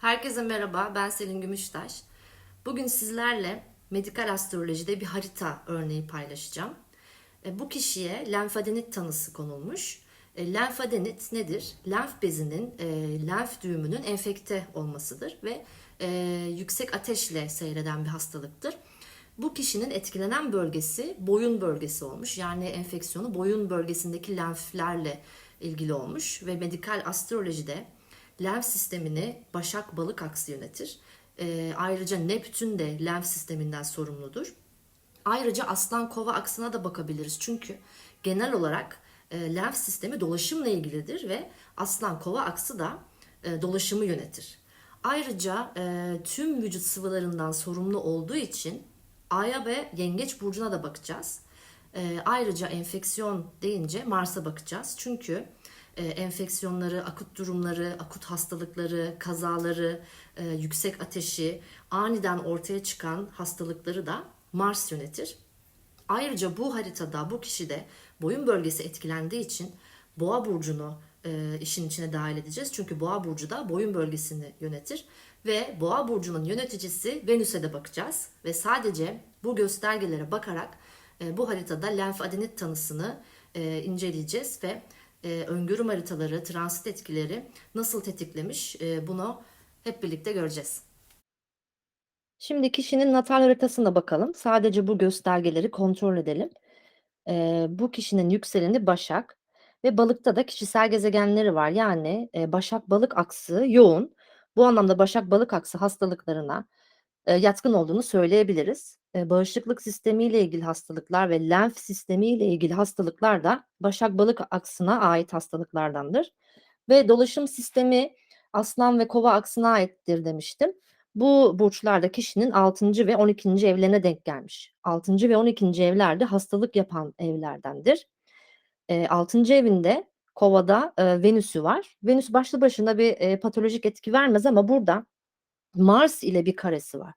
Herkese merhaba, ben Selin Gümüştaş. Bugün sizlerle medikal astrolojide bir harita örneği paylaşacağım. E, Bu kişiye lenfadenit tanısı konulmuş. E, Lenfadenit nedir? Lenf bezinin, e, lenf düğümünün enfekte olmasıdır ve yüksek ateşle seyreden bir hastalıktır. Bu kişinin etkilenen bölgesi boyun bölgesi olmuş. Yani enfeksiyonu boyun bölgesindeki lenflerle ilgili olmuş ve medikal astrolojide lenf sistemini Başak Balık aksı yönetir. Ee, ayrıca Neptün de lenf sisteminden sorumludur. Ayrıca Aslan Kova aksına da bakabiliriz. Çünkü genel olarak e, lenf sistemi dolaşımla ilgilidir ve Aslan Kova aksı da e, dolaşımı yönetir. Ayrıca e, tüm vücut sıvılarından sorumlu olduğu için Ay'a ve Yengeç burcuna da bakacağız. E, ayrıca enfeksiyon deyince Mars'a bakacağız. Çünkü e, enfeksiyonları, akut durumları, akut hastalıkları, kazaları, e, yüksek ateşi, aniden ortaya çıkan hastalıkları da Mars yönetir. Ayrıca bu haritada bu kişi de boyun bölgesi etkilendiği için Boğa burcunu e, işin içine dahil edeceğiz. Çünkü Boğa burcu da boyun bölgesini yönetir ve Boğa burcunun yöneticisi Venüs'e de bakacağız ve sadece bu göstergelere bakarak e, bu haritada lenfadenit tanısını e, inceleyeceğiz ve e, öngörüm haritaları, transit etkileri nasıl tetiklemiş e, bunu hep birlikte göreceğiz. Şimdi kişinin natal haritasına bakalım. Sadece bu göstergeleri kontrol edelim. Ee, bu kişinin yükseleni Başak ve Balık'ta da kişisel gezegenleri var. Yani e, Başak Balık aksı yoğun. Bu anlamda Başak Balık aksı hastalıklarına e, yatkın olduğunu söyleyebiliriz. E, bağışıklık sistemiyle ilgili hastalıklar ve lenf sistemiyle ilgili hastalıklar da Başak Balık aksına ait hastalıklardandır. Ve dolaşım sistemi Aslan ve Kova aksına aittir demiştim. Bu burçlarda kişinin 6. ve 12. evlerine denk gelmiş. 6. ve 12. evlerde hastalık yapan evlerdendir. E, 6. evinde Kova'da e, Venüs'ü var. Venüs başlı başına bir e, patolojik etki vermez ama burada Mars ile bir karesi var.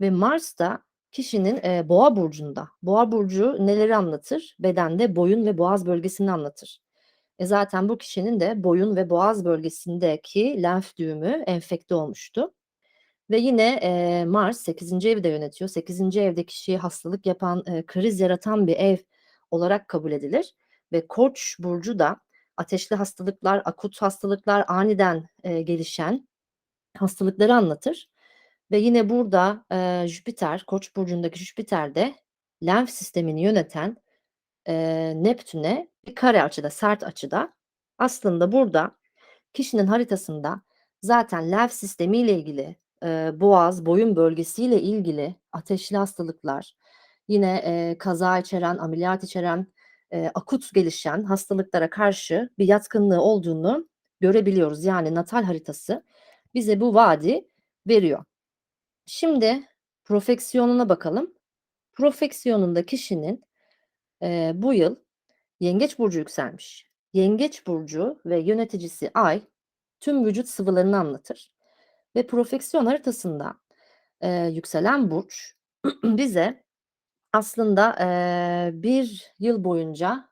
Ve Mars da kişinin e, boğa burcunda. Boğa burcu neleri anlatır? Bedende boyun ve boğaz bölgesini anlatır. E zaten bu kişinin de boyun ve boğaz bölgesindeki lenf düğümü enfekte olmuştu. Ve yine e, Mars 8. evi de yönetiyor. 8. evde kişiye hastalık yapan, e, kriz yaratan bir ev olarak kabul edilir. Ve Koç burcu da ateşli hastalıklar, akut hastalıklar, aniden e, gelişen hastalıkları anlatır. Ve yine burada e, Jüpiter, Koç burcundaki Jüpiter de lenf sistemini yöneten e, Neptün'e bir kare açıda, sert açıda. Aslında burada kişinin haritasında zaten lenf sistemiyle ilgili, e, boğaz, boyun bölgesiyle ilgili ateşli hastalıklar, yine e, kaza içeren, ameliyat içeren, e, akut gelişen hastalıklara karşı bir yatkınlığı olduğunu görebiliyoruz. Yani natal haritası bize bu vaadi veriyor. Şimdi profeksiyonuna bakalım. Profeksiyonunda kişinin e, bu yıl Yengeç burcu yükselmiş. Yengeç burcu ve yöneticisi Ay tüm vücut sıvılarını anlatır. Ve profeksiyon haritasında e, yükselen burç bize aslında e, bir yıl boyunca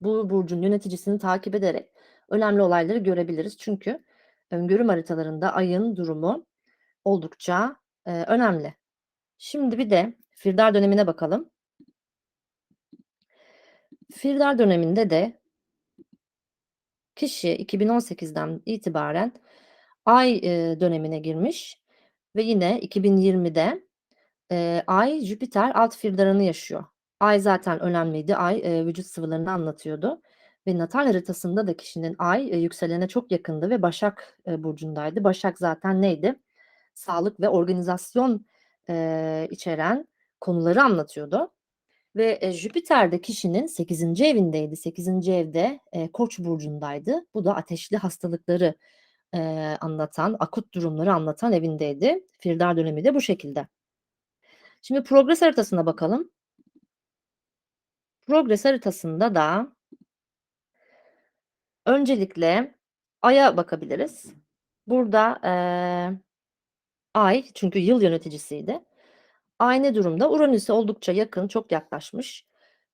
bu burcun yöneticisini takip ederek önemli olayları görebiliriz. Çünkü öngörüm haritalarında ayın durumu oldukça e, önemli. Şimdi bir de Firdar dönemine bakalım. Firdar döneminde de kişi 2018'den itibaren Ay e, dönemine girmiş ve yine 2020'de e, Ay Jüpiter alt firdarını yaşıyor. Ay zaten önemliydi. Ay e, vücut sıvılarını anlatıyordu ve natal haritasında da kişinin Ay e, yükselene çok yakındı ve Başak e, burcundaydı. Başak zaten neydi? Sağlık ve organizasyon e, içeren konuları anlatıyordu. Ve e, Jüpiter de kişinin 8. evindeydi. 8. evde e, Koç burcundaydı. Bu da ateşli hastalıkları e, anlatan, akut durumları anlatan evindeydi. Firdar dönemi de bu şekilde. Şimdi progres haritasına bakalım. Progres haritasında da öncelikle Ay'a bakabiliriz. Burada e, Ay çünkü yıl yöneticisiydi. Ay ne durumda? Uranüs'e oldukça yakın, çok yaklaşmış.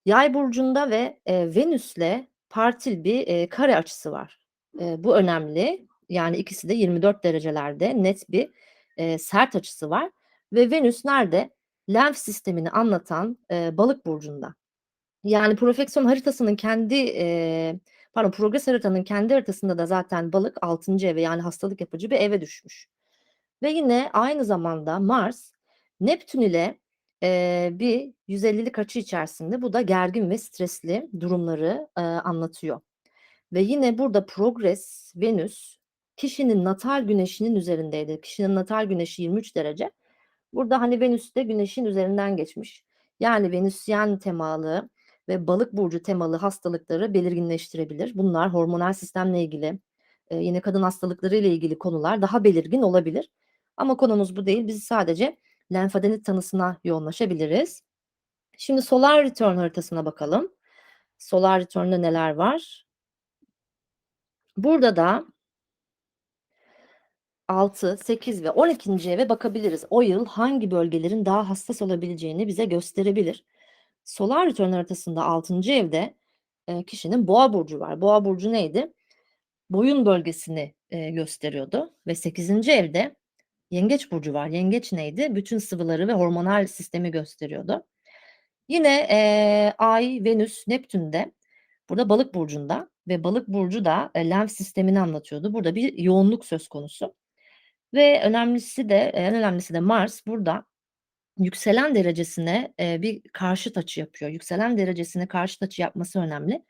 Yay burcunda ve e, Venüs'le partil bir e, kare açısı var. E, bu önemli. Yani ikisi de 24 derecelerde net bir e, sert açısı var. Ve Venüs nerede? Lenf sistemini anlatan e, balık burcunda. Yani profeksiyon haritasının kendi e, pardon progres haritanın kendi haritasında da zaten balık 6. eve yani hastalık yapıcı bir eve düşmüş. Ve yine aynı zamanda Mars Neptün ile e, bir 150'lik açı içerisinde bu da gergin ve stresli durumları e, anlatıyor. Ve yine burada progres Venüs kişinin natal güneşinin üzerindeydi. Kişinin natal güneşi 23 derece. Burada hani Venüs de güneşin üzerinden geçmiş. Yani Venüsyen temalı ve balık burcu temalı hastalıkları belirginleştirebilir. Bunlar hormonal sistemle ilgili, e, yine kadın hastalıkları ile ilgili konular daha belirgin olabilir. Ama konumuz bu değil. Biz sadece lenfadenit tanısına yoğunlaşabiliriz. Şimdi solar return haritasına bakalım. Solar return'da neler var? Burada da 6, 8 ve 12. eve bakabiliriz. O yıl hangi bölgelerin daha hassas olabileceğini bize gösterebilir. Solar return haritasında 6. evde e, kişinin boğa burcu var. Boğa burcu neydi? Boyun bölgesini e, gösteriyordu ve 8. evde yengeç burcu var. Yengeç neydi? Bütün sıvıları ve hormonal sistemi gösteriyordu. Yine e, Ay, Venüs, Neptün'de burada balık burcunda ve balık burcu da e, lenf sistemini anlatıyordu. Burada bir yoğunluk söz konusu. Ve önemlisi de en önemlisi de Mars burada yükselen derecesine e, bir karşıt açı yapıyor. Yükselen derecesine karşıt açı yapması önemli.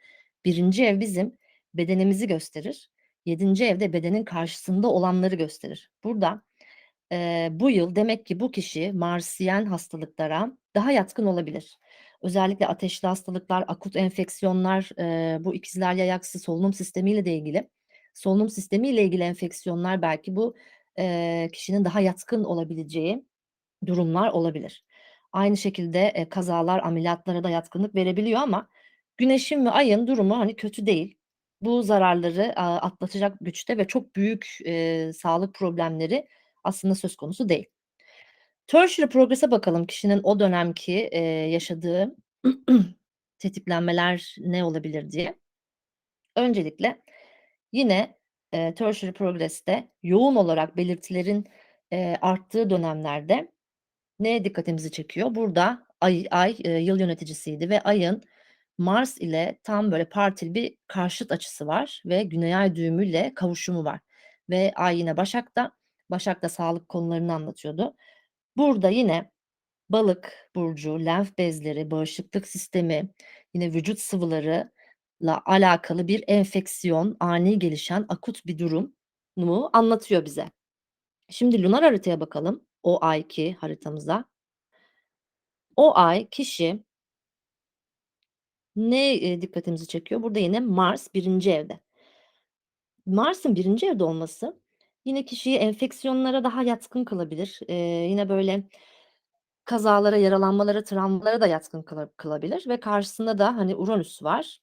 Birinci ev bizim bedenimizi gösterir. Yedinci evde bedenin karşısında olanları gösterir. Burada e, bu yıl demek ki bu kişi Marsiyen hastalıklara daha yatkın olabilir. Özellikle ateşli hastalıklar, akut enfeksiyonlar, e, bu ikizler yayaksı solunum sistemiyle de ilgili. Solunum sistemiyle ilgili enfeksiyonlar belki bu e, kişinin daha yatkın olabileceği durumlar olabilir. Aynı şekilde e, kazalar, ameliyatlara da yatkınlık verebiliyor ama güneşin ve ayın durumu hani kötü değil. Bu zararları a, atlatacak güçte ve çok büyük e, sağlık problemleri aslında söz konusu değil. Tertiary progress'e bakalım kişinin o dönemki e, yaşadığı tetiklenmeler ne olabilir diye. Öncelikle yine e, tertiary progress'te yoğun olarak belirtilerin e, arttığı dönemlerde neye dikkatimizi çekiyor? Burada ay, ay e, yıl yöneticisiydi ve ayın Mars ile tam böyle partil bir karşıt açısı var ve Güney Ay düğümüyle kavuşumu var. Ve ay yine Başak'ta, Başak'ta sağlık konularını anlatıyordu. Burada yine balık burcu, lenf bezleri, bağışıklık sistemi, yine vücut sıvıları alakalı bir enfeksiyon, ani gelişen akut bir durumu anlatıyor bize. Şimdi lunar haritaya bakalım. O ayki haritamıza. O ay kişi ne e, dikkatimizi çekiyor? Burada yine Mars birinci evde. Mars'ın birinci evde olması yine kişiyi enfeksiyonlara daha yatkın kılabilir. Ee, yine böyle kazalara, yaralanmalara, travmalara da yatkın kılabilir ve karşısında da hani Uranüs var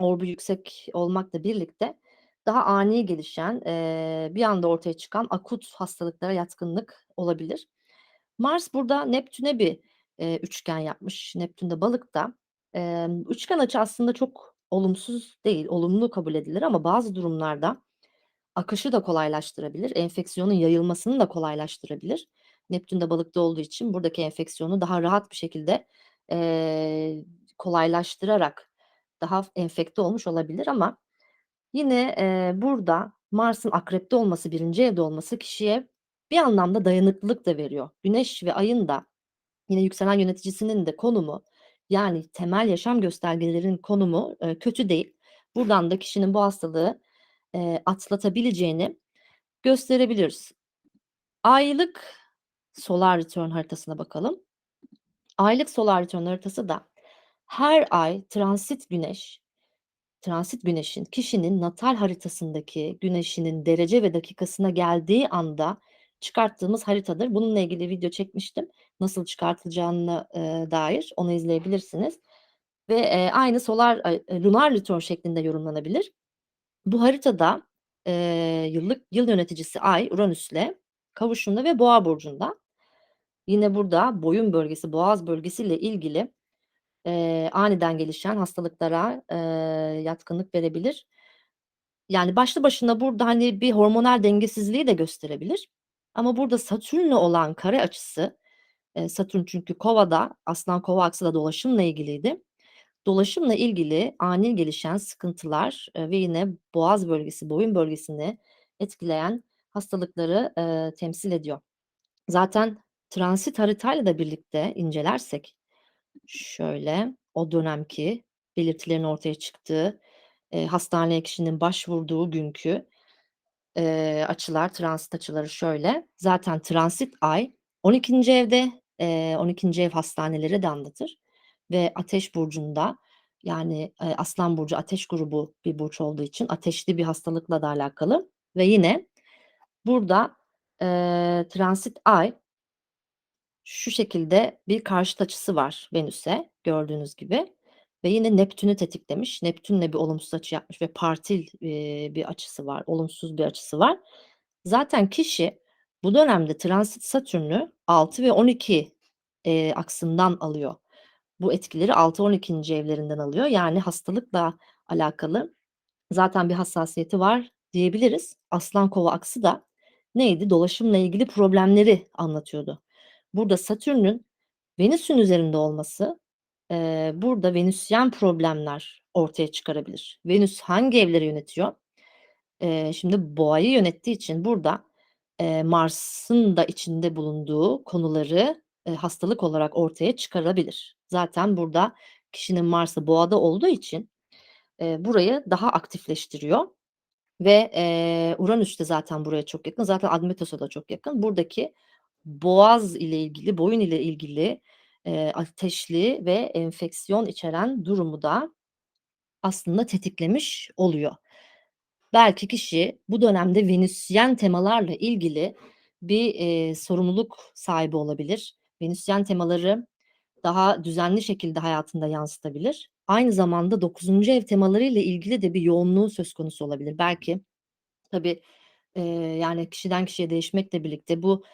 orbu yüksek olmakla birlikte daha ani gelişen, eee, bir anda ortaya çıkan akut hastalıklara yatkınlık olabilir. Mars burada Neptün'e bir, eee, üçgen yapmış. Neptün de Balık'ta. Emm, üçgen açı aslında çok olumsuz değil, olumlu kabul edilir ama bazı durumlarda akışı da kolaylaştırabilir, enfeksiyonun yayılmasını da kolaylaştırabilir. Neptün de Balık'ta olduğu için buradaki enfeksiyonu daha rahat bir şekilde, eee, kolaylaştırarak daha enfekte olmuş olabilir ama yine, eee, burada Mars'ın Akrep'te olması, birinci evde olması kişiye bir anlamda dayanıklılık da veriyor. Güneş ve Ay'ın da yine yükselen yöneticisinin de konumu, yani temel yaşam göstergelerinin konumu, eee, kötü değil. Buradan da kişinin bu hastalığı, eee, atlatabileceğini gösterebiliriz. Aylık solar return haritasına bakalım. Aylık solar return haritası da her ay transit güneş, transit güneşin kişinin natal haritasındaki güneşinin derece ve dakikasına geldiği anda çıkarttığımız haritadır. Bununla ilgili video çekmiştim. Nasıl çıkartılacağına e, dair onu izleyebilirsiniz. Ve e, aynı solar, e, lunar return şeklinde yorumlanabilir. Bu haritada e, yıllık yıl yöneticisi Ay Uranüs'le kavuşumda ve Boğa burcunda. Yine burada boyun bölgesi, boğaz bölgesiyle ilgili Eee, aniden gelişen hastalıklara, eee, yatkınlık verebilir. Yani başlı başına burada, hani, bir hormonal dengesizliği de gösterebilir ama burada Satürn'le olan kare açısı, eee, Satürn çünkü Kova'da, Aslan Kova aksı da dolaşımla ilgiliydi. Dolaşımla ilgili ani gelişen sıkıntılar, ve yine boğaz bölgesi, boyun bölgesini etkileyen hastalıkları, eee, temsil ediyor. Zaten transit haritayla da birlikte incelersek şöyle, o dönemki belirtilerin ortaya çıktığı, eee, hastaneye kişinin başvurduğu günkü, eee, açılar, transit açıları şöyle. Zaten transit ay 12'nci evde, eee, 12'nci ev hastaneleri de anlatır ve Ateş burcunda, yani, eee, Aslan burcu ateş grubu bir burç olduğu için ateşli bir hastalıkla da alakalı ve yine burada, eee, transit ay şu şekilde bir karşıt açısı var Venüs'e gördüğünüz gibi ve yine Neptün'ü tetiklemiş. Neptün'le bir olumsuz açı yapmış ve partil, eee, bir açısı var, olumsuz bir açısı var. Zaten kişi bu dönemde transit Satürn'ü 6 ve 12, eee, aksından alıyor. Bu etkileri 6-12'nci evlerinden alıyor. Yani hastalıkla alakalı zaten bir hassasiyeti var diyebiliriz. Aslan Kova aksı da neydi? Dolaşımla ilgili problemleri anlatıyordu. Burada Satürn'ün Venüs'ün üzerinde olması, eee, burada Venüsyen problemler ortaya çıkarabilir. Venüs hangi evleri yönetiyor? Eee, şimdi Boğa'yı yönettiği için burada, eee, Mars'ın da içinde bulunduğu konuları, eee, hastalık olarak ortaya çıkarabilir. Zaten burada kişinin Mars'ı Boğa'da olduğu için, eee, burayı daha aktifleştiriyor ve, eee, Uranüs de zaten buraya çok yakın. Zaten Admetos'a da çok yakın. Buradaki boğaz ile ilgili, boyun ile ilgili, eee, ateşli ve enfeksiyon içeren durumu da aslında tetiklemiş oluyor. Belki kişi bu dönemde Venüsyen temalarla ilgili bir, eee, sorumluluk sahibi olabilir. Venüsyen temaları daha düzenli şekilde hayatında yansıtabilir. Aynı zamanda 9'uncu ev temalarıyla ilgili de bir yoğunluğu söz konusu olabilir. Belki tabii, eee, yani kişiden kişiye değişmekle birlikte bu,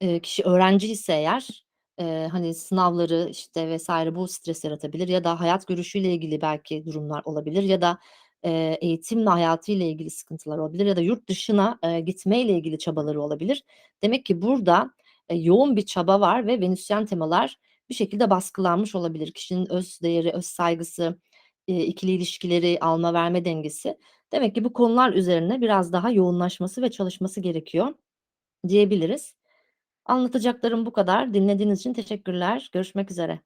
eee, kişi öğrenciyse eğer, eee, hani, sınavları, işte, vs. bu stres yaratabilir ya da hayat görüşüyle ilgili belki durumlar olabilir ya da, eee, eğitimle hayatıyla ilgili sıkıntılar olabilir ya da yurt dışına, eee, gitmeyle ilgili çabaları olabilir. Demek ki burada, eee, yoğun bir çaba var ve Venüsyen temalar bir şekilde baskılanmış olabilir. Kişinin öz değeri, öz saygısı, eee, ikili ilişkileri, alma verme dengesi. Demek ki bu konular üzerine biraz daha yoğunlaşması ve çalışması gerekiyor diyebiliriz. Anlatacaklarım bu kadar. Dinlediğiniz için teşekkürler. Görüşmek üzere.